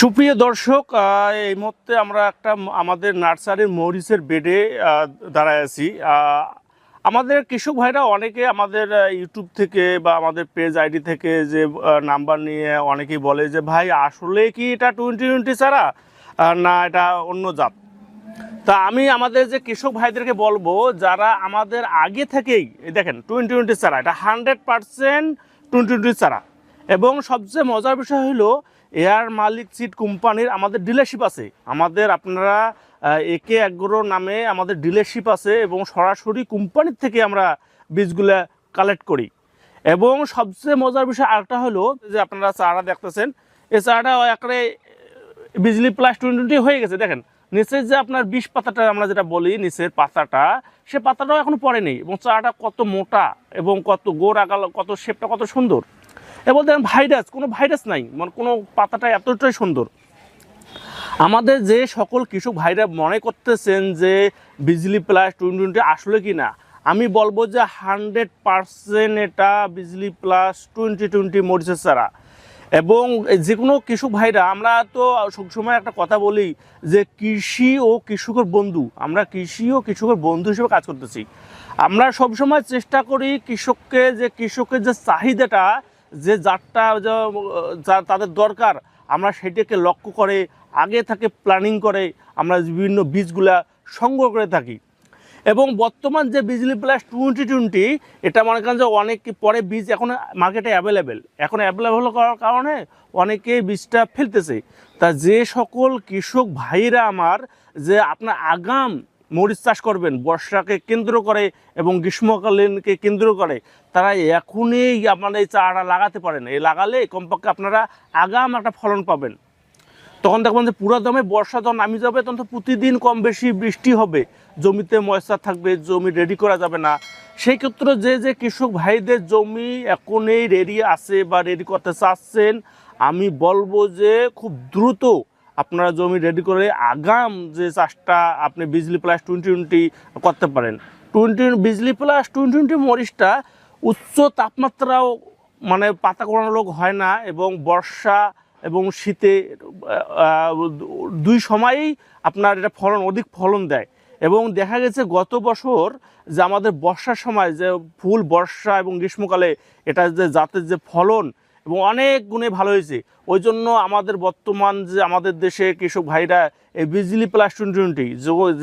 সুপ্রিয় দর্শক এই মুহূর্তে আমরা একটা আমাদের নার্সারির মরিচের বেডে দাঁড়ায় আছি। আমাদের কৃষক ভাইরা অনেকে আমাদের ইউটিউব থেকে বা আমাদের পেজ আইডি থেকে যে নাম্বার নিয়ে অনেকেই বলে যে, ভাই, আসলে কি এটা টোয়েন্টি টোয়েন্টি ছাড়া? না, এটা অন্য জাত। তা আমি আমাদের যে কৃষক ভাইদেরকে বলব, যারা আমাদের আগে থেকেই দেখেন টোয়েন্টি টোয়েন্টি ছাড়া, এটা হান্ড্রেড পার্সেন্ট টোয়েন্টি টোয়েন্টি চারা এবং সবচেয়ে মজার বিষয় হলো, এয়ার মালিক সিড কোম্পানির আমাদের ডিলারশিপ আছে। আমাদের আপনারা একে এগ্রো নামে আমাদের ডিলারশিপ আছে এবং সরাসরি কোম্পানির থেকে আমরা বীজগুলা কালেক্ট করি। এবং সবচেয়ে মজার বিষয় আরেকটা হলো, যে আপনারা চারা দেখতেছেন এই চারাটা একবারে বিজলি প্লাস টোয়েন্টি টোয়েন্টি হয়ে গেছে, দেখেন। নিচের যে আপনার বিষ পাতাটা আমরা যেটা বলি, নিচের পাতাটা, সে পাতাটাও এখনও পড়েনি এবং চারাটা কত মোটা এবং কত গোড় আগাল কত শেপটা কত সুন্দর। এবং দেখেন ভাইরাস কোনো ভাইরাস নাই। মানে কোনো পাতাটা এতটাই সুন্দর। আমাদের যে সকল কৃষক ভাইরা মনে করতেছেন যে বিজলি প্লাস টোয়েন্টি টোয়েন্টি আসলে কি না আমি বলব যে হান্ড্রেড পার্সেন্ট এটা বিজলি প্লাস টোয়েন্টি টোয়েন্টি মরিচের ছাড়া। এবং যে কোনো কৃষক ভাইরা, আমরা তো সবসময় একটা কথা বলি যে কৃষি ও কৃষকের বন্ধু, আমরা কৃষি ও কৃষকের বন্ধু হিসেবে কাজ করতেছি। আমরা সবসময় চেষ্টা করি কৃষককে যে কৃষকের যে চাহিদাটা যে জাতটা, যা- যা তাদের দরকার, আমরা সেটাকে লক্ষ্য করে, আগে থাকে প্ল্যানিং করে, আমরা বিভিন্ন বীজগুলা সংগ্রহ করে থাকি। এবং বর্তমান যে বিজলি প্লাস টোয়েন্টি টোয়েন্টি এটা মনে করেন যে অনেক পরে বীজ এখন মার্কেটে অ্যাভেলেবেল এখন অ্যাভেলেবেল করার কারণে অনেকে বীজটা ফেলতেছে। তা যে সকল কৃষক ভাইরা আমার, যে আপনার আগাম মরিচ চাষ করবেন, বর্ষাকে কেন্দ্র করে এবং গ্রীষ্মকালীনকে কেন্দ্র করে, তারা এখনই আপনারা এই চারা লাগাতে পারেন। এই লাগালে কমপক্ষে আপনারা আগাম একটা ফলন পাবেন। তখন দেখবেন যে পুরো দমে বর্ষা যখন নামি যাবে, তখন তো প্রতিদিন কম বেশি বৃষ্টি হবে। জমিতে ময়সা থাকবে, জমি রেডি করা যাবে না। সেই ক্ষেত্রে যে যে কৃষক ভাইদের জমি এখনই রেডি আছে বা রেডি করতে চাচ্ছেন, আমি বলব যে খুব দ্রুত আপনারা জমি রেডি করে আগাম যে চাষটা আপনি বিজলি প্লাস টোয়েন্টি টোয়েন্টি করতে পারেন। টোয়েন্টি বিজলি প্লাস টোয়েন্টি টোয়েন্টি মরিচটা উচ্চ তাপমাত্রাও মানে পাতা কোড়ানো রোগ হয় না এবং বর্ষা এবং শীতে দুই সময়েই আপনার এটা ফলন, অধিক ফলন দেয়। এবং দেখা গেছে গত বছর যে আমাদের বর্ষার সময় যে ফুল বর্ষা এবং গ্রীষ্মকালে এটা যে জাতের যে ফলন এবং অনেক গুণে ভালো হয়েছে। ওই জন্য আমাদের বর্তমান যে আমাদের দেশে কৃষক ভাইরা এই বিজলি প্লাস টোয়েন্টি টোয়েন্টি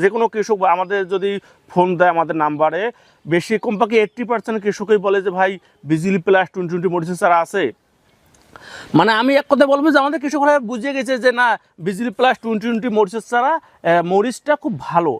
যে কোনো কৃষক আমাদের যদি ফোন দেয় আমাদের নাম্বারে বেশি কমপক্ষে এইট্টি পার্সেন্ট কৃষকই বলে যে, ভাই, বিজলি প্লাস টোয়েন্টি টোয়েন্টি মরিচের ছাড়া আছে। মানে আমি এক কথা বলব যে, আমাদের কৃষকরা বুঝে গেছে যে, না, বিজলি প্লাস টোয়েন্টি টোয়েন্টি মরিচের ছাড়া মরিচটা খুব ভালো।